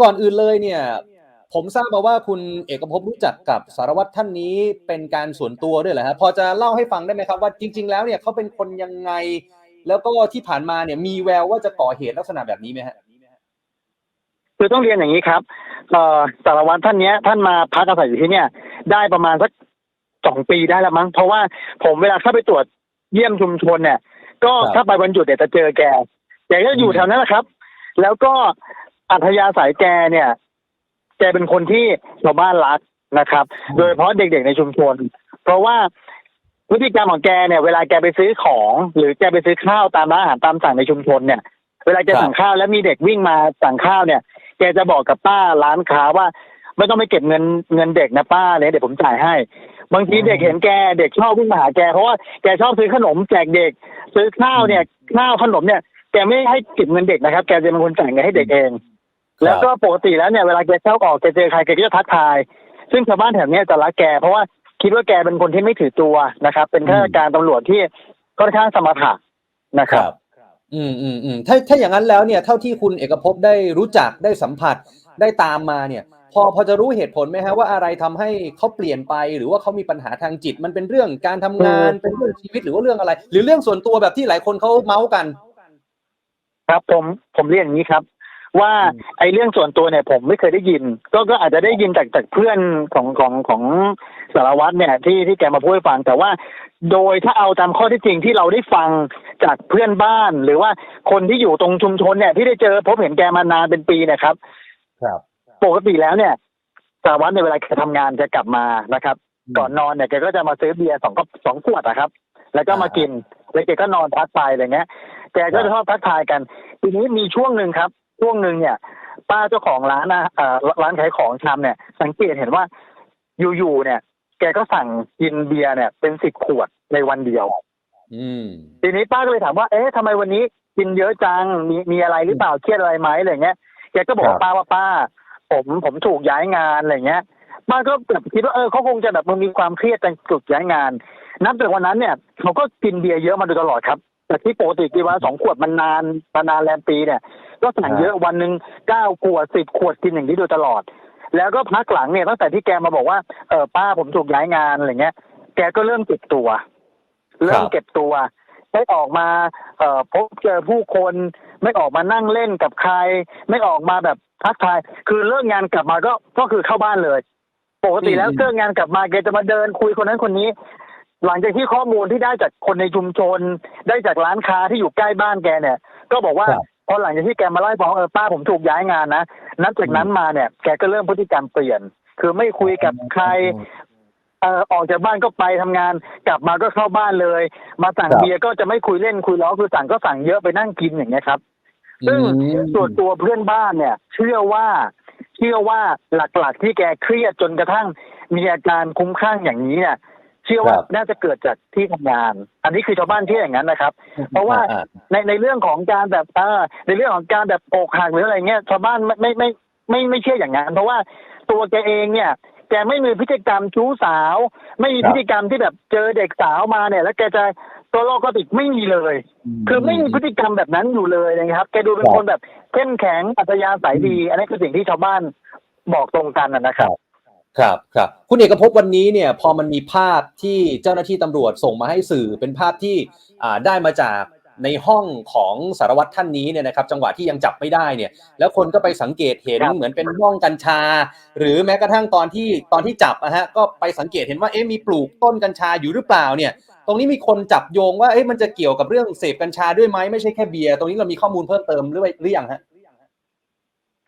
ก่อนอื่นเลยเนี่ยผมทราบมาว่าคุณเอกภพรู้จักกับสารวัตรท่านนี้เป็นการส่วนตัวด้วยเหรอฮะพอจะเล่าให้ฟังได้ไหมครับว่าจริง ๆ แล้วเนี่ยเขาเป็นคนยังไง แล้วก็ที่ผ่านมาเนี่ยมีแววว่าจะก่อเหตุลักษณะแบบนี้ไหมฮะคือต้องเรียนอย่างนี้ครับเอ่อสารวัตรท่านเนี้ย ท่านมาพักอาศัยอยู่ที่เนี่ย ได้ประมาณสักสองปีได้แล้วมั้งเพราะว่าผมเวลาเข้าไปตรวจเยี่ยมชุมชนเนี่ย ก็ครับถ้าไปวันหยุดเนี่ยจะเจอแกแกก็อยู่อืมแถวนั้นแหละครับ แล้วก็ อัธยาศัยแกเนี่ย แกเป็นคนที่ชาวบ้านรักนะครับ โดยเฉพาะเด็กๆในชุมชน เพราะว่าพฤติกรรมของแกเนี่ยเวลาแกไปซื้อของ หรือแกไปซื้อข้าวตามร้านอาหารตามสั่งในชุมชนเนี่ย เวลาแกครับสั่งข้าวแล้วมีเด็กวิ่งมาสั่งข้าวเนี่ย แกจะบอกกับป้าร้านค้าว่า ไม่ต้องไปเก็บเงินเงินเด็กนะป้าเลยเดี๋ยวผมจ่ายให้ บางทีเด็กเห็นแกเด็กชอบวิ่งมาหาแกเพราะว่าแกชอบซื้อขนมแจกเด็ก ซื้อข้าวเนี่ยข้าวขนมเนี่ยแกไม่ให้เก็บเงินเด็กนะครับ แกจะเป็นคนจ่ายเงินให้เด็กเอง แล้วก็ปกติแล้วเนี่ยเวลาแกเข้าออกแกเจอใครแกก็จะทักทาย ซึ่งชาวบ้านแถวเนี้ยจะรักแกเพราะว่าคิดว่าแกเป็นคนที่ไม่ถือตัวนะครับ เป็นข้าราชการตำรวจที่ค่อนข้างสมรรถะนะครับอืมอืมอืมถ้าถ้าอย่างนั้นแล้วเนี่ยเท่าที่คุณเอกภพได้รู้จักได้สัมผัสได้ตามมาเนี่ย พอพอจะรู้เหตุผลไหมฮะว่าอะไรทำให้เขาเปลี่ยนไป หรือว่าเขามีปัญหาทางจิต มันเป็นเรื่องการทำงานอืมเป็นเรื่องชีวิตหรือว่าเรื่องอะไร หรือเรื่องส่วนตัวแบบที่หลายคนเขาเมาส์กัน ครับผมผมเรียนอย่างนี้ครับ ว่าอืมไอ้เรื่องส่วนตัวเนี่ยผมไม่เคยได้ยิน ก็ก็อาจจะได้ยินจากจากเพื่อนของของของสารวัตรเนี่ยที่ที่แกมาพูดให้ฟัง แต่ว่าโดยถ้าเอาตามข้อที่จริงที่เราได้ฟังจากเพื่อนบ้าน หรือว่าคนที่อยู่ตรงชุมชนเนี่ยที่ได้เจอพบเห็นแกมานานเป็นปีเนะครับ ครับปกติแล้วเนี่ยสารวัตรในยเวลาแกทำงานจะกลับมานะครับ ก่อนนอนเนี่ยแกก็จะมาซื้อเบียร์สองก็สองขวดอะครับ แล้วก็มากินแล้วแกก็นอนพักไปอะไรเงี้ยแกก็จะชอบทักทายกัน ทีนี้มีช่วงหนึ่งครับ ช่วงหนึ่งเนี่ยป้าเจ้าของร้านนะเอ่อร้านขายของชำเนี่ย สังเกตเห็นว่าอยู่ๆเนี่ย แกก็สั่งกินเบียร์เนี่ย เป็นสิบขวดในวันเดียว อืมทีนี้ป้าก็เลยถามว่าเอ๊ะทำไมวันนี้กินเยอะจังมีมีอะไรหรือเปล่าเครียดอะไรไหมอะไรเงี้ยแกก็บอกครับป้าว่าป้า ผมผมถูกย้ายงานอะไรเงี้ยป้าก็แบบคิดว่าเออเขาคงจะแบบมันมีความเครียดจากถูกย้ายงาน นับจากวันนั้นเนี่ยเขาก็กินเบียร์เยอะมาโดยตลอดครับแต่ที่ปกติกินวันละสองขวดมันนานมานานแรมปีเนี่ย ก็สั่งเยอะวันหนึ่งเก้าขวดสิบขวดกินอย่างนี้โดยตลอด แล้วก็พักหลังเนี่ยตั้งแต่ที่แกมาบอกว่าเออป้าผมถูกย้ายงานอะไรเงี้ย แกก็เริ่มเก็บตัวเริ่มเก็บตัวไม่ออกมาเอ่อพบเจอผู้คนไม่ออกมานั่งเล่นกับใคร ไม่ออกมาแบบทักทาย คือเลิกงานกลับมาก็ก็คือเข้าบ้านเลย ปกติแล้วอืมเลิกงานกลับมาแกจะมาเดินคุยคนนั้นคนนี้ หลังจากที่ข้อมูลที่ได้จากคนในชุมชน ได้จากร้านค้าที่อยู่ใกล้บ้านแกเนี่ย ก็บอกว่าครับ พอหลังจากที่แกมาเล่าให้ฟังว่าเออป้าผมถูกย้ายงานนะนับจากนั้นมาเนี่ยแกก็เริ่มพฤติกรรมเปลี่ยน คือไม่คุยกับใครเอ่อออกจากบ้านก็ไปทำงาน กลับมาก็เข้าบ้านเลย มาสั่งครับเบียร์ก็จะไม่คุยเล่นคุยล้อคือสั่งก็สั่งเยอะไปนั่งกินอย่างเงี้ยครับซึ่งอืมส่วนตัวเพื่อนบ้านเนี่ย เชื่อว่าเชื่อว่าหลักๆที่แกเครียดจนกระทั่งมีอาการคุ้มคลั่งอย่างนี้เนี่ย เชื่อว่าครับน่าจะเกิดจากที่ทำงาน อันนี้คือชาวบ้านเชื่ออย่างนั้นนะครับ เพราะว่าอ่ในในเรื่องของการแบบเออในเรื่องของการแบบอกหักหรืออะไรเงี้ยชาวบ้านไม่ไม่ไม่ไม่ไม่เชื่ออย่างนั้น เพราะว่าตัวแกเองเนี่ยแกไม่มีพฤติกรรมชู้สาว ไม่มีครับพฤติกรรมที่แบบเจอเด็กสาวมาเนี่ย แล้วแกจะตัวโลกก็ติดไม่มีเลย คือไม่มีพฤติกรรมแบบนั้นอยู่เลยนะครับแกดูเป็นครับคนแบบเข้มแข็งอัธยาศัยดี อันนี้คือสิ่งที่ชาวบ้านบอกตรงกันนะนะครับ ครับครับคุณเอกภพวันนี้เนี่ยพอมันมีภาพที่เจ้าหน้าที่ตำรวจส่งมาให้สื่อเป็นภาพที่อ่าได้มาจากในห้องของสารวัตรท่านนี้เนี่ยนะครับจังหวะที่ยังจับไม่ได้เนี่ย แล้วคนก็ไปสังเกตเห็นครับเหมือนเป็นห้องกัญชา หรือแม้กระทั่งตอนที่ตอนที่จับนะฮะก็ไปสังเกตเห็นว่าเอ๊ะมีปลูกต้นกัญชาอยู่หรือเปล่าเนี่ย ตรงนี้มีคนจับโยงว่าเอ๊ะมันจะเกี่ยวกับเรื่องเสพกัญชาด้วยไหมไม่ใช่แค่เบียร์ตรงนี้เรามีข้อมูลเพิ่มเติมหรือหรือยังฮะ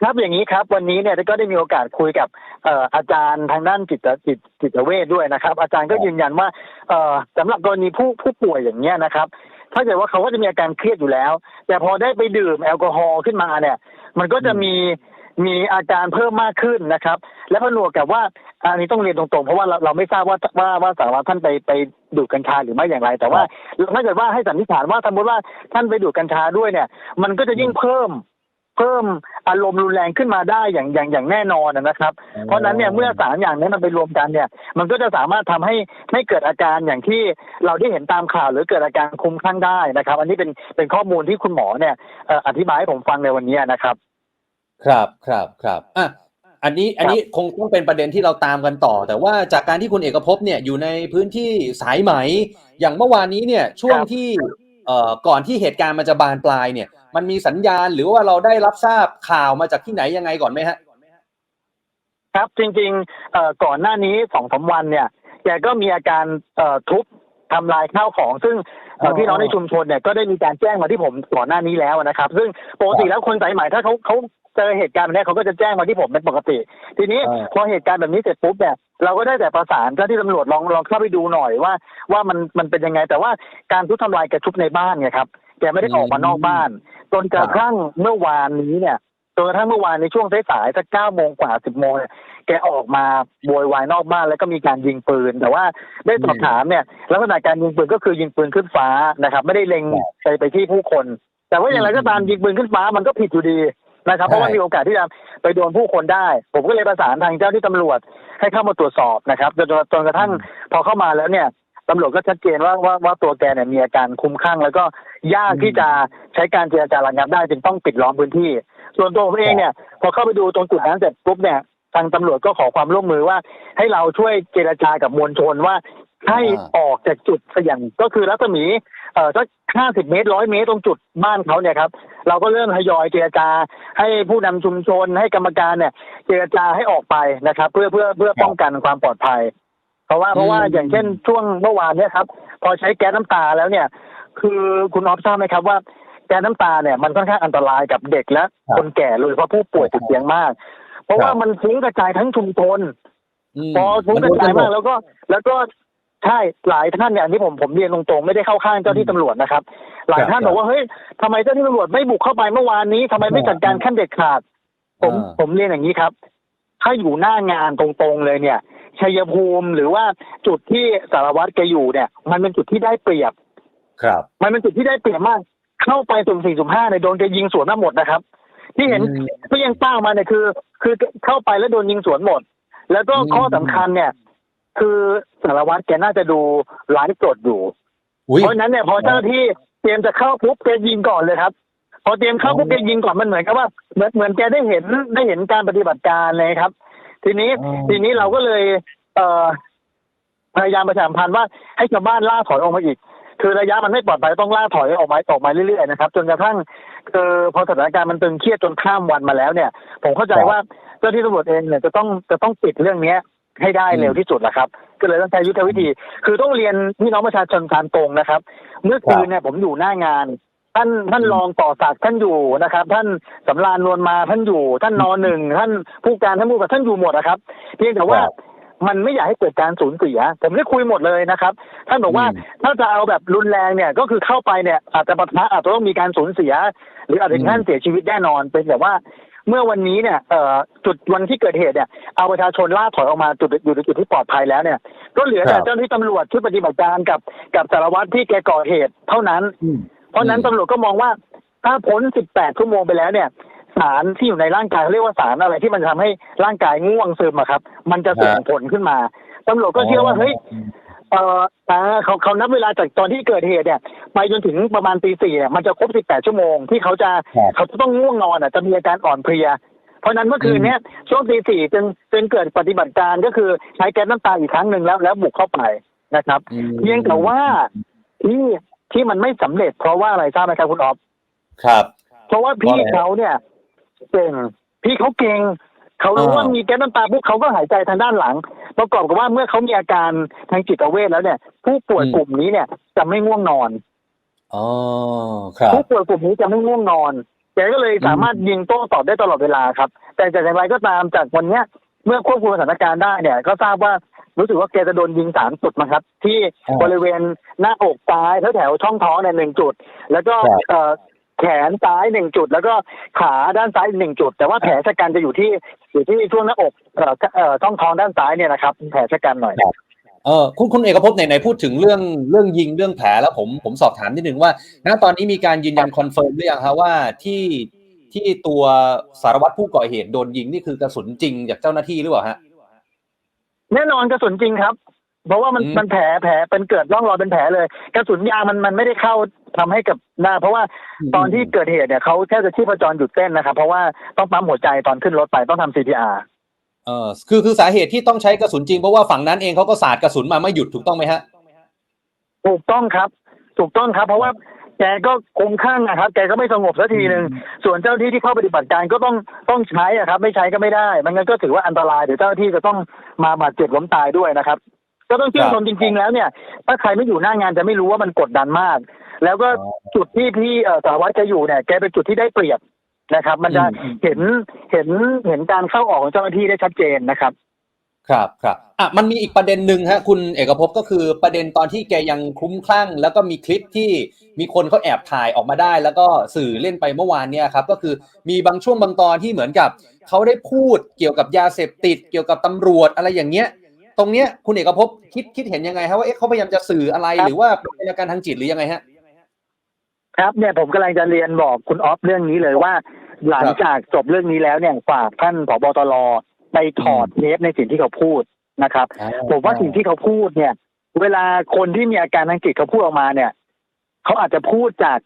ครับอย่างนี้ครับวันนี้เนี่ยก็ได้มีโอกาสคุยกับเอ่ออาจารย์ทางด้านจิตจิตจิตเวชด้วยนะครับ อาจารย์ก็ยืนยันว่าเอ่อสำหรับกรณีผู้ผู้ป่วยอย่างเงี้ยนะครับถ้าเกิดว่าเขาก็จะมีอาการเครียดอยู่แล้ว แต่พอได้ไปดื่มแอลกอฮอล์ขึ้นมาเนี่ย มันก็จะมีมีอาการเพิ่มมากขึ้นนะครับ และผนวกกับว่าอันนี้ต้องเรียนตรงๆ เพราะว่าเราเราไม่ทราบว่าว่าว่าสารวัตรท่านไปไปดูดกัญชาหรือไม่อย่างไร แต่ว่าถ้าเกิดว่าให้สันนิษฐานว่าสมมติว่าท่านไปดูดกัญชาด้วยเนี่ย มันก็จะยิ่งเพิ่ม เพิ่มอารมณ์รุนแรงขึ้นมาได้อย่างอย่างอย่างแน่นอนนะครับ เพราะฉะนั้นเนี่ยเมื่อสารอย่างนี้มันไปรวมกันเนี่ย มันก็จะสามารถทำให้ให้เกิดอาการอย่างที่เราได้เห็นตามข่าวหรือเกิดอาการคลุ้มคลั่งได้นะครับ อันนี้เป็นเป็นข้อมูลที่คุณหมอเนี่ยเอ่ออธิบายให้ผมฟังในวันนี้นะครับ ครับครับครับอะอันนี้อันนี้คงต้องเป็นประเด็นที่เราตามกันต่อ แต่ว่าจากการที่คุณเอกภพเนี่ยอยู่ในพื้นที่สายไหม อย่างเมื่อวานนี้เนี่ยช่วงครับที่เอ่อก่อนที่เหตุการณ์มันจะบานปลายเนี่ย มันมีสัญญาณหรือว่าเราได้รับทราบข่าวมาจากที่ไหนยังไงก่อนไหมฮะครับจริงๆเอ่อก่อนหน้านี้สองสามวันเนี่ยแกก็มีอาการเอ่อทุบทำลายข้าวของ ซึ่งเอ่ออ๋อพี่น้องในชุมชนเนี่ยก็ได้มีการแจ้งมาที่ผมก่อนหน้านี้แล้วนะครับ ซึ่งปกติแล้วคนสายใหม่ถ้าเขาเขาเจอเหตุการณ์แบบนี้เขาก็จะแจ้งมาที่ผมเป็นปกติ ทีนี้อ่าพอเหตุการณ์แบบนี้เสร็จปุ๊บเนี่ยเราก็ได้แต่ประสานเจ้าที่ตำรวจลองลองเข้าไปดูหน่อยว่า ว่ามันมันเป็นยังไงแต่ว่าการทุบทำลายแกทุบในบ้านไงครับแกไม่ได้ออกมานอกบ้าน จนกระทั่งเมื่อวานนี้เนี่ยจนกระทั่งเมื่อวานในช่วงสายๆสักเก้าโมงกว่าสิบโมงเนี่ยแกออกมาโวยวายนอกบ้านแล้วก็มีการยิงปืน แต่ว่าได้สอบถามเนี่ยลักษณะการยิงปืนก็คือยิงปืนขึ้นฟ้านะครับ ไม่ได้เล็งไปไปที่ผู้คน แต่ว่าอย่างไรก็ตามยิงปืนขึ้นฟ้ามันก็ผิดอยู่ดีนะครับ เพราะว่ามีโอกาสที่จะไปโดนผู้คนได้ ผมก็เลยประสานทางเจ้าที่ตำรวจให้เข้ามาตรวจสอบนะครับจนจนจนกระทั่งพอเข้ามาแล้วเนี่ย ตำรวจก็ชัดเจนว่าว่าว่าตัวแกเนี่ยมีอาการคลุ้มคลั่งแล้วก็ยากที่จะใช้การเจรจาระงับได้จึงต้องปิดล้อมพื้นที่ ส่วนตัวผมเองเนี่ยพอเข้าไปดูตรงจุดนั้นเสร็จปุ๊บเนี่ยทางตำรวจก็ขอความร่วมมือว่า ให้เราช่วยเจรจากับมวลชนว่าให้อ่าออกจากจุดเสี่ยงก็คือรัศมีเอ่อสักห้าสิบเมตรร้อยเมตรตรงจุดบ้านเขาเนี่ยครับ เราก็เริ่มทยอยเจรจาให้ผู้นำชุมชนให้กรรมการเนี่ย เจรจาให้ออกไปนะครับ เพื่อเพื่อเพื่อป้องกันความปลอดภัย เพราะว่าเพราะว่าอืมอย่างเช่นช่วงเมื่อวานเนี่ยครับ พอใช้แก๊สน้ำตาแล้วเนี่ย คือคุณออฟทราบไหมครับว่าแก๊สน้ำตาเนี่ยมันค่อนข้างอันตรายกับเด็กและคนแก่เลยเพราะผู้ป่วยติดเตียงมาก เพราะว่ามันฟุ้งกระจายทั้งชุมชนมพอฟุ้งกระจายมากนแล้วก็ แล้วก็ใช่หลายท่านเนี่ยอันนี้ผมผมเรียนตรงๆไม่ได้เข้าข้างเจ้าที่ตำรวจนะครับ หลายท่านบอกว่าเฮ้ยทำไมเจ้าที่ตำรวจไม่บุกเข้าไปเมื่อวานนี้ทำไมไม่จัดการขั้นเด็ดขาด ผมอ่าผมเรียนอย่างนี้ครับ ถ้าอยู่หน้างานตรงๆเลยเนี่ย ชัยภูมิหรือว่าจุดที่สารวัตรแกอยู่เนี่ย มันเป็นจุดที่ได้เปรียบ ครับ มันเป็นจุดที่ได้เปรียบมาก เข้าไปสุ่มสี่สุ่มห้าเนี่ยโดนแกยิงสวนมาหมดนะครับ ที่เห็นอืมที่ยังป้ามาเนี่ยคือ คือเข้าไปแล้วโดนยิงสวนหมด แล้วก็อืมข้อสำคัญเนี่ย คือสารวัตรแกน่าจะดูไลฟ์สดอยู่อุ้ยเพราะฉะนั้นเนี่ยพอเจ้าหน้าที่เตรียมจะเข้าปุ๊บแกยิงก่อนเลยครับพอเตรียมเข้าปุ๊บอ๋อแกยิงก่อนมันเหมือนกับว่าเหมือนเหมือนแกได้เห็นได้เห็นการปฏิบัติการเลยครับ ทีนี้อ๋อทีนี้เราก็เลยเอ่อพยายามประชาสัมพันธ์ว่าให้ชาวบ้านล่าถอยออกมาอีก คือระยะมันไม่ปลอดภัยต้องล่าถอยออกมาออกมาเรื่อยๆนะครับ จนกระทั่งคือพอสถานการณ์มันตึงเครียดจนข้ามวันมาแล้วเนี่ย ผมเข้าใจครับว่าเจ้าที่ตำรวจเองเนี่ยจะต้องจะต้องปิดเรื่องเนี้ยให้ได้อืมเร็วที่สุดแหละครับ ก็เลยต้องใช้ยุทธวิธี คือต้องเรียนพี่น้องประชาชนตามตรงนะครับ เมื่อคืนเนี่ยผมอยู่หน้างาน ท่านท่านรองต่อศักดิ์ท่านอยู่นะครับ ท่านสำรานนวลมาท่านอยู่ ท่านนอหนึ่งท่านผู้การท่านผู้กับท่านอยู่หมดนะครับ เพียงแต่ว่าครับมันไม่อยากให้เกิดการสูญเสีย ผมได้คุยหมดเลยนะครับ ท่านบอกว่าอืมถ้าจะเอาแบบรุนแรงเนี่ยก็คือเข้าไปเนี่ยอาจจะปะทะอาจจะต้องมีการสูญเสีย หรืออาจจะถึงขั้นเสียชีวิตแน่นอนเป็นแต่ว่าเมื่อวันนี้เนี่ยเอ่อจุดวันที่เกิดเหตุเนี่ยเอาประชาชนล่าถอยออกมาจุดอยู่ในจุดที่ปลอดภัยแล้วเนี่ย ก็เหลือคแต่รับเจ้าหน้าที่ตำรวจชุดปฏิบัติการกับกับสารวัตรที่แกก่อเหตุเท่านั้นอืม เพราะฉะนั้นอืมตำรวจก็มองว่าถ้าพ้น 18 ชั่วโมงไปแล้วเนี่ยสารที่อยู่ในร่างกายเขาเรียกว่าสารอะไรที่มันทำให้ร่างกายง่วงซึมอะครับ มันจะส่งผลขึ้นมาตำรวจก็เชื่อว่าเฮ้ยเอ่ออ่าเขาเขานับเวลาจากตอนที่เกิดเหตุเนี่ยไปจนถึงประมาณตีสี่เนี่ยมันจะครบ18ชั่วโมงที่เขาจะครับเขาจะต้องง่วงนอนอะจะมีอาการอ่อนเพลีย เพราะฉะนั้นเมื่อคืนเนี้ยช่วงตีสี่จนจนเกิดปฏิบัติการก็คือใช้แก๊สน้ำตาอีกครั้งหนึ่งแล้วแล้วบุกเข้าไปนะครับอืมเพียงแต่ว่าที่ ที่มันไม่สำเร็จเพราะว่าอะไรทราบไหมครับคุณออฟครับ เพราะว่าพี่เพราะอะไรเขาเนี่ยเก่งพี่เขาเก่งเขารู้อ่าว่ามีแก๊สน้ำตาปุ๊บเขาก็หายใจทางด้านหลัง ประกอบกับว่าเมื่อเขามีอาการทางจิตเวชแล้วเนี่ย ผู้ป่วยกลุ่มนี้เนี่ย จะไม่ง่วงนอนอ๋อครับผู้ป่วยกลุ่มนี้จะไม่ง่วงนอนแกก็เลยสามารถยิงโต้ตอบได้ตลอดเวลาครับ แต่จากอย่างไรก็ตามจากวันเนี้ยเมื่อควบคุมสถานการณ์ได้เนี่ย ก็ทราบว่า รู้สึกว่าแกจะโดนยิงสามจุดนะครับ ที่อ่าบริเวณหน้าอกซ้ายแถวแถวๆช่องท้องเนี่ยหนึ่งจุด แล้วก็ครับเอ่อแขนซ้ายหนึ่งจุด แล้วก็ขาด้านซ้ายอีกหนึ่งจุด แต่ว่าแผลชะกันจะอยู่ที่อยู่ที่ช่วงหน้าอกเอ่อเอ่อช่องท้องด้านซ้ายเนี่ยนะครับ แผลชะกันหน่อยเออคุณคุณเอกภพไหนๆพูดถึงเรื่องเรื่องยิงเรื่องแผลแล้วผมผมสอบถามนิดนึงว่าณตอนนี้มีการยืนยันคอนเฟิร์มหรือยังคะว่าที่ที่ตัวสารวัตรผู้ก่อเหตุโดนยิงนี่คือกระสุนจริงจากเจ้าหน้าที่หรือเปล่าฮะ แน่นอนกระสุนจริงครับ เพราะว่ามันอืม มันแผลแผลเป็นเกิดร่องรอยเป็นแผลเลย กระสุนยางมันมันไม่ได้เข้าทำให้กับหน้า เพราะว่าตอนที่เกิดเหตุเนี่ยเขาแค่จะชีพจรหยุดเต้นนะครับ เพราะว่าต้องปั๊มหัวใจตอนขึ้นรถไปต้องทำ CPR เออคือคือสาเหตุที่ต้องใช้กระสุนจริงเพราะว่าฝั่งนั้นเองเขาก็สาดกระสุนมาไม่หยุดถูกต้องไหมฮะ ถูกต้องครับ ถูกต้องครับ เพราะว่า แกก็คงข้างนะครับแกก็ไม่สงบสักทีหนึ่งอืมส่วนเจ้าหน้าที่ที่เข้าปฏิบัติการก็ต้องต้องใช้อะครับ ไม่ใช้ก็ไม่ได้มันงั้นก็ถือว่าอันตรายเดี๋ยวเจ้าหน้าที่จะต้องมาบาดเจ็บล้มตายด้วยนะครับ ก็ต้องชื่นชมจริง ๆ แล้วเนี่ย ถ้าใครไม่อยู่หน้างานจะไม่รู้ว่ามันกดดันมาก แล้วก็จุดที่พี่เอ่อสารวัตรแกอยู่เนี่ยแกเป็นจุดที่ได้เปรียบนะครับ มันจะอืมเห็นเห็นเห็นการเข้าออกของเจ้าหน้าที่ได้ชัดเจนนะครับ ครับครับอะมันมีอีกประเด็นหนึ่งฮะคุณเอกภพก็คือประเด็นตอนที่แกยังคลุ้มคลั่ง แล้วก็มีคลิปที่มีคนเขาแอบถ่ายออกมาได้ แล้วก็สื่อเล่นไปเมื่อวานเนี่ยครับก็คือมีบางช่วงบางตอนที่เหมือนกับเขาได้พูดเกี่ยวกับยาเสพติด เกี่ยวกับตำรวจอะไรอย่างเงี้ย ตรงเนี้ยคุณเอกภพคิดคิดเห็นยังไงฮะว่าเอ๊ะเขาพยายามจะสื่ออะไรครับหรือว่าเป็นอาการทางจิตหรือยังไงฮะครับเนี่ยผมกำลังจะเรียนบอกคุณออฟเรื่องนี้เลยว่า หลังจากจบเรื่องนี้แล้วเนี่ยฝากท่านผบตร ไปถอดเทปในสิ่งที่เขาพูดนะครับ ผมว่าสิ่งที่เขาพูดเนี่ย เวลาคนที่มีอาการทางจิตเขาพูดออกมาเนี่ย เขาอาจจะพูดจาก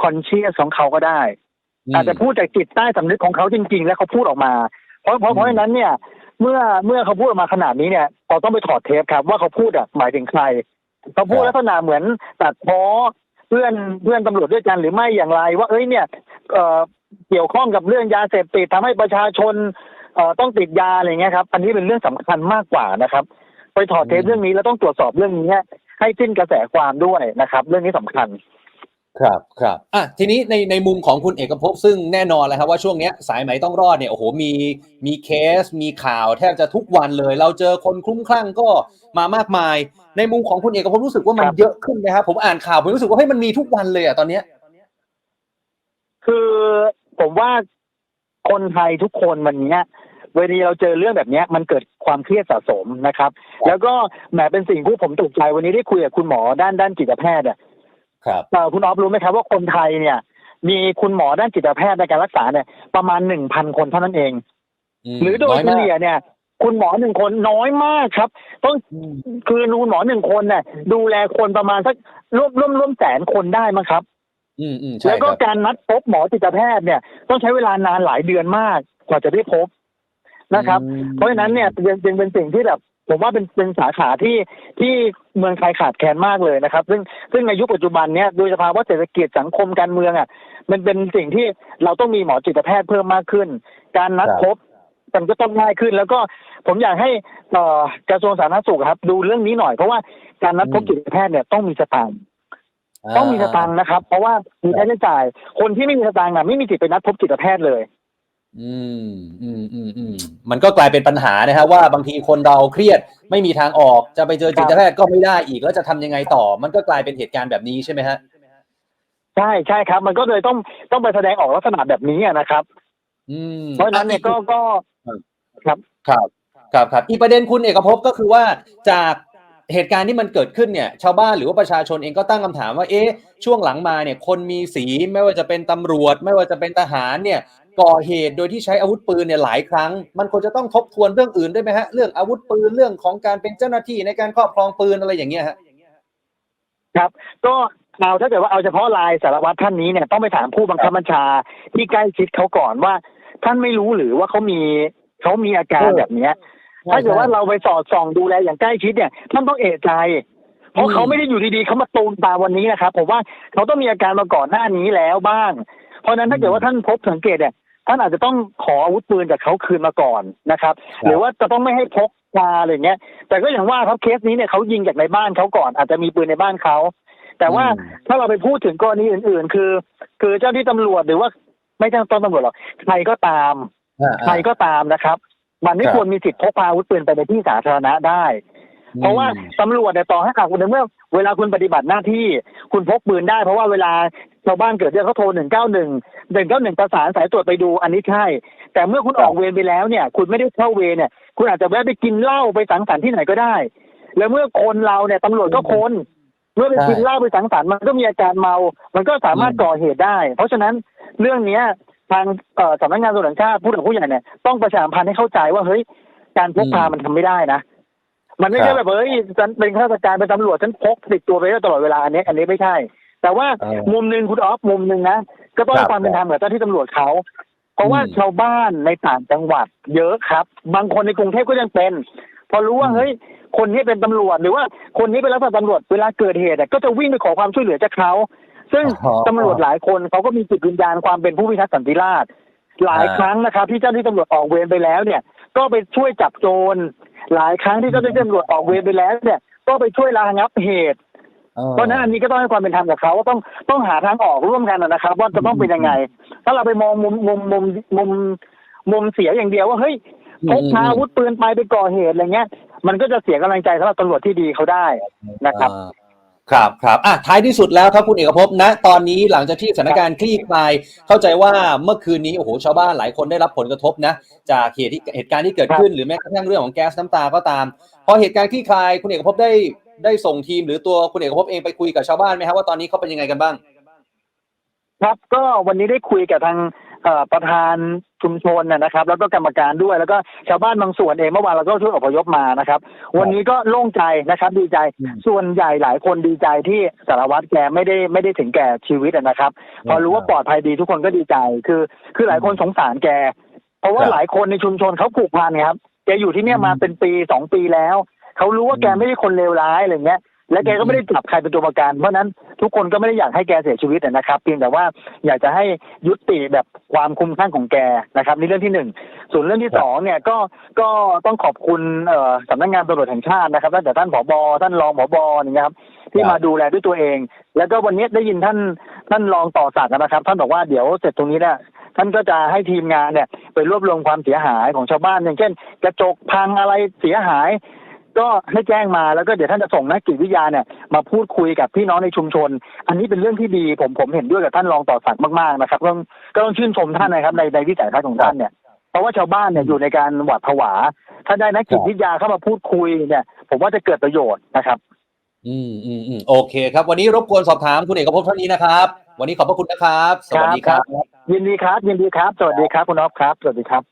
คอนเชียสของเขาก็ได้ อาจจะพูดจากจิตใต้สำนึกของเขาจริง ๆ แล้วเขาพูดออกมา เพราะเพราะเพราะฉะนั้นเนี่ย เมื่อเมื่อเขาพูดออกมาขนาดนี้เนี่ยเราต้องไปถอดเทปครับ ว่าเขาพูดอะหมายถึงใครเขาพูดครับลักษณะเหมือนตัดพ้อเพื่อนเพื่อนตำรวจด้วยกันหรือไม่อย่างไร ว่าเอ้ยเนี่ยเอ่อเกี่ยวข้องกับเรื่องยาเสพติดทำให้ประชาชนเอ่อ ต้องติดยาอะไรเงี้ยครับอันนี้เป็นเรื่องสำคัญมากกว่านะครับไปถอดเทปเรื่องนี้แล้วต้องตรวจสอบเรื่องนี้ให้สิ้นกระแสความด้วยนะครับ เรื่องนี้สำคัญ ครับครับอะทีนี้ในในมุมของคุณเอกภพซึ่งแน่นอนแล้วครับว่าช่วงเนี้ยสายไหมต้องรอดเนี่ยโอ้โหมีมีเคส มีข่าวแทบจะทุกวันเลย เราเจอคนคลุ้มคลั่งก็มามากมาย ในมุมของคุณเอกภพรู้สึกว่ามันครับเยอะขึ้นไหมครับผมอ่านข่าวผมรู้สึกว่าเฮ้ยมันมีทุกวันเลยอะตอนเนี้ยคือผมว่าคนไทยทุกคนวันเนี้ย เวลาเราเจอเรื่องแบบเนี้ยมันเกิดความเครียดสะสมนะครับ แล้วก็แหมเป็นสิ่งที่ผมตกใจวันนี้ได้คุยกับคุณหมอด้านด้านจิตแพทย์อะครับเอ่อคุณออฟรู้ไหมครับว่าคนไทยเนี่ย มีคุณหมอด้านจิตแพทย์ในการรักษาเนี่ย ประมาณหนึ่งพันคนเท่านั้นเองมหรือโดยน้เฉมากลี่ยเนี่ยคุณหมอหนึ่งคนน้อยมากครับ ต้องอืมคือคุณหมอหนึ่งคนเนี่ยดูแลคนประมาณสักร่วมร่วมร่วมแสนคนได้มั้งครับ อืมอืมใช่แล้วคก็รับการนัดพบหมอจิตแพทย์เนี่ย ต้องใช้เวลานานหลายเดือนมากกว่าจะได้พบ นะครับอืมเพราะฉะนั้นเนี่ยเป็นเป็นเป็นสิ่งที่แบบผมว่าเป็นเป็นสาขาที่ที่เมืองไทยขาดแคลนมากเลยนะครับ ซึ่งซึ่งในยุคปัจจุบันเนี่ยโดยสภาวะเศรษฐกิจสังคมการเมืองอะมันเป็นสิ่งที่เราต้องมีหมอจิตแพทย์เพิ่มมากขึ้น การนัดพบมันก็ต้องง่ายขึ้น แล้วก็ผมอยากให้เอ่อกระทรวงสาธารณสุขครับ ดูเรื่องนี้หน่อยเพราะว่าการนัดพบจิตแพทย์เนี่ยต้องมีสตางค์ต้องมีสตางค์นะครับ เพราะว่ามีค่าใช้จ่าย คนที่ไม่มีสตางค์อะไม่มีสิทธิ์ไปนัดพบจิตแพทย์เลย อืมอืมอืมอืมมันก็กลายเป็นปัญหานะฮะว่าบางทีคนเราเครียดไม่มีทางออกจะไปเจอจิตแพทย์ก็ไม่ได้อีกแล้วจะทำยังไงต่อ มันก็กลายเป็นเหตุการณ์แบบนี้ใช่ไหมฮะใช่ใช่ครับ มันก็เลยต้องต้องไปแสดงออกลักษณะแบบนี้อะนะครับ อืมเพราะฉะนั้นเนี่ยก็ก็ครับครับครับอีกประเด็นคุณเอกภพก็คือว่าจาก เหตุการณ์ที่มันเกิดขึ้นเนี่ยชาวบ้านหรือว่าประชาชนเองก็ตั้งคำถามว่าเอ๊ะช่วงหลังมาเนี่ยคนมีสีไม่ว่าจะเป็นตำรวจ ไม่ว่าจะเป็นทหารเนี่ยก่อเหตุโดยที่ใช้อาวุธปืนเนี่ยหลายครั้ง มันควรจะต้องทบทวนเรื่องอื่นด้วยไหมฮะเรื่องอาวุธปืนเรื่องของการเป็นเจ้าหน้าที่ในการครอบครองปืนอะไรอย่างเงี้ยฮะครับ ก็เอาถ้าเกิดว่าเอาเฉพาะลายสารวัตรท่านนี้เนี่ยต้องไปถามผู้บังคับบัญชาที่ใกล้ชิดเขาก่อนว่า ท่านไม่รู้หรือว่าเขามีเขามีอาการเออแบบเนี้ย ถ้าเกิดว่าเราไปสอดส่องดูแลอย่างใกล้ชิดเนี่ยท่านต้องเอะใจ เพราะเขาไม่ได้อยู่ดีๆเขามาตูมตามวันนี้นะครับผมว่าเขาต้องมีอาการมาก่อนหน้านี้แล้วบ้าง เพราะฉะนั้นถ้าเกิดว่าท่านพบสังเกตเนี่ยท่านอาจจะต้องขออาวุธปืนจากเขาคืนมาก่อนนะครับ หรือว่าจะต้องไม่ให้พกมาอะไรเงี้ย แต่ก็อย่างว่าครับเคสนี้เนี่ยเขายิงจากในบ้านเขาก่อน อาจจะมีปืนในบ้านเขาแต่ว่าอืมถ้าเราไปพูดถึงกรณีอื่น ๆ คือ คือเจ้าที่ตำรวจหรือว่าไม่ใช่ต้นตำรวจหรอกใครก็ตามอ่าใครก็ตามนะครับ มันไม่ครับควรมีสิทธิ์พกพาอาวุธปืนไปในที่สาธารณะได้ เพราะว่าตำรวจเนี่ยต่อให้ขาคุณในเมื่อ เวลาคุณปฏิบัติหน้าที่คุณพกปืนได้ เพราะว่าเวลาชาวบ้านเกิดเรื่องเขาโทรหนึ่งเก้าหนึ่งหนึ่งเก้าหนึ่งประสานสายตรวจไปดูอันนี้ใช่ แต่เมื่อคุณออกเวรไปแล้วเนี่ย คุณไม่ได้เข้าเวรเนี่ย คุณอาจจะแวะไปกินเหล้าไปสังสรรค์ที่ไหนก็ได้ แล้วเมื่อคนเราเนี่ยตำรวจก็คนเมื่อไปกินเหล้าไปสังสรรค์มันก็มีอาการเมา มันก็สามารถก่อเหตุได้ เพราะฉะนั้นเรื่องเนี้ย ทางเอ่อสำนักงานตำรวจแห่งชาติผู้หลักผู้ใหญ่เนี่ยต้องประชาสัมพันธ์ให้เข้าใจว่าเฮ้ยการพกพามันทำไม่ได้นะมันไม่ครัใช่บแบบเฮ้ยฉันเป็นข้าราชการเป็นตำรวจฉันพกติดตัวไปได้ตลอดเวลาอันนี้ อันนี้ไม่ใช่ แต่ว่าเออมุมหนึ่งคุณออฟมุมหนึ่งนะก็ต้องครัให้บความเป็นธรรมกับเจ้าที่ตำรวจเขาเพราะว่าอืมชาวบ้านในต่างจังหวัด เยอะครับ บางคนในกรุงเทพก็ยังเป็น พอรู้ว่าอืมเฮ้ยคนนี้เป็นตำรวจหรือว่าคนนี้เป็นรักษาตำรวจเวลาเกิดเหตุอะก็จะวิ่งไปขอความช่วยเหลือจากเขา ซึ่งอ๋อตำรวจหลายคนเขาก็มีจิตวิญญาณความเป็นผู้พิทักษ์สันติราษฎร์หลายอ่าครั้งนะครับ ที่เจ้าหน้าที่ตำรวจออกเวรไปแล้วเนี่ย ก็ไปช่วยจับโจรหลายครั้งที่เจ้าหน้าที่ตำรวจออกเวรไปแล้วเนี่ย ก็ไปช่วยระงับเหตุเพราะฉะนั้นอันนี้ก็ต้องให้ความเป็นธรรมกับเขาว่าต้องต้องหาทางออกร่วมกันนะครับ ว่าจะต้องเป็นยังไง ถ้าเราไปมองมุมมุมมุมมุมมุมเสียอย่างเดียวว่าเฮ้ยพกพาอาวุธปืนไปไปก่อเหตุอะไรเงี้ย มันก็จะเสียกำลังใจสำหรับตำรวจที่ดีเขาได้นะครับอ่า ครับครับอะท้ายที่สุดแล้วครับคุณเอกภพนะ ตอนนี้หลังจากที่สถานการณ์คลี่คลาย เข้าใจว่าเมื่อคืนนี้โอ้โหชาวบ้านหลายคนได้รับผลกระทบนะ จากเหตุที่เหตุการณ์ที่เกิดขึ้นหรือแม้กระทั่งเรื่องของแก๊สน้ำตาก็ตาม พอเหตุการณ์คลี่คลาย คุณเอกภพได้ได้ส่งทีม หรือตัวคุณเอกภพเองไปคุยกับชาวบ้านไหมครับว่าตอนนี้เขาเป็นยังไงกันบ้าง ครับก็วันนี้ได้คุยกับทาง ประธานชุมชนนะนะครับ แล้วก็กรรมการด้วย แล้วก็ชาวบ้านบางส่วนเองเมื่อวานเราก็ช่วยอพยพมานะครับ วันนี้ก็โล่งใจนะครับ ดีใจอืมส่วนใหญ่หลายคนดีใจที่สารวัตรแกไม่ได้ไม่ได้ถึงแก่ชีวิตอะนะครับ พอรู้ว่าปลอดภัยดีทุกคนก็ดีใจคือ คือหลายคนสงสารแก เพราะว่าครับหลายคนในชุมชนเขาผูกพันครับแกอยู่ที่เนี่ยมาเป็นปีสองปีแล้วเขารู้ว่าแกไม่ใช่คนเลวร้ายอะไรเงี้ย และแกก็ไม่ได้จับใครเป็นตัวประกัน เพราะฉะนั้นทุกคนก็ไม่ได้อยากให้แกเสียชีวิตอะนะครับ เพียงแต่ว่าอยากจะให้ยุติแบบความคุ้มข้างของแกนะครับนี่เรื่องที่หนึ่งส่วนเรื่องที่สองเนี่ยก็ก็ต้องขอบคุณเอ่อสำนักงานตำรวจแห่งชาตินะครับตั้งแต่ท่านผบท่านรองผบอย่างเงี้ยครับที่ครับมาดูแลด้วยตัวเอง แล้วก็วันนี้ได้ยินท่านท่านรองต่อศักดิ์นะครับ ท่านบอกว่าเดี๋ยวเสร็จตรงนี้เนี่ยท่านก็จะให้ทีมงานเนี่ยไปรวบรวมความเสียหายของชาวบ้าน อย่างเช่น กระจกพังอะไรเสียหาย ก็ให้แจ้งมาแล้วก็เดี๋ยวท่านจะส่งนักจิตวิทยาเนี่ยมาพูดคุยกับพี่น้องในชุมชน อันนี้เป็นเรื่องที่ดีผมผมเห็นด้วยกับท่านรองต่อศักดิ์มากๆนะครับก็ต้องก็ต้องชื่นชมท่านนะครับในในวิสัยทัศน์ของท่านเนี่ยเพราะว่าชาวบ้านเนี่ยอยู่ในการหวาดผวา ถ้าได้นักจิตวิทยาเข้ามาพูดคุยเนี่ย ผมว่าจะเกิดประโยชน์นะครับ อืมอืมอืมโอเคครับ วันนี้รบกวนสอบถามคุณเอกภพเท่านี้นะครับ วันนี้ขอบพระคุณนะครับ สวัสดีครับ ยินดีครับ ยินดีครับ สวัสดีครับคุณอ๊อฟครับ สวัสดีครับ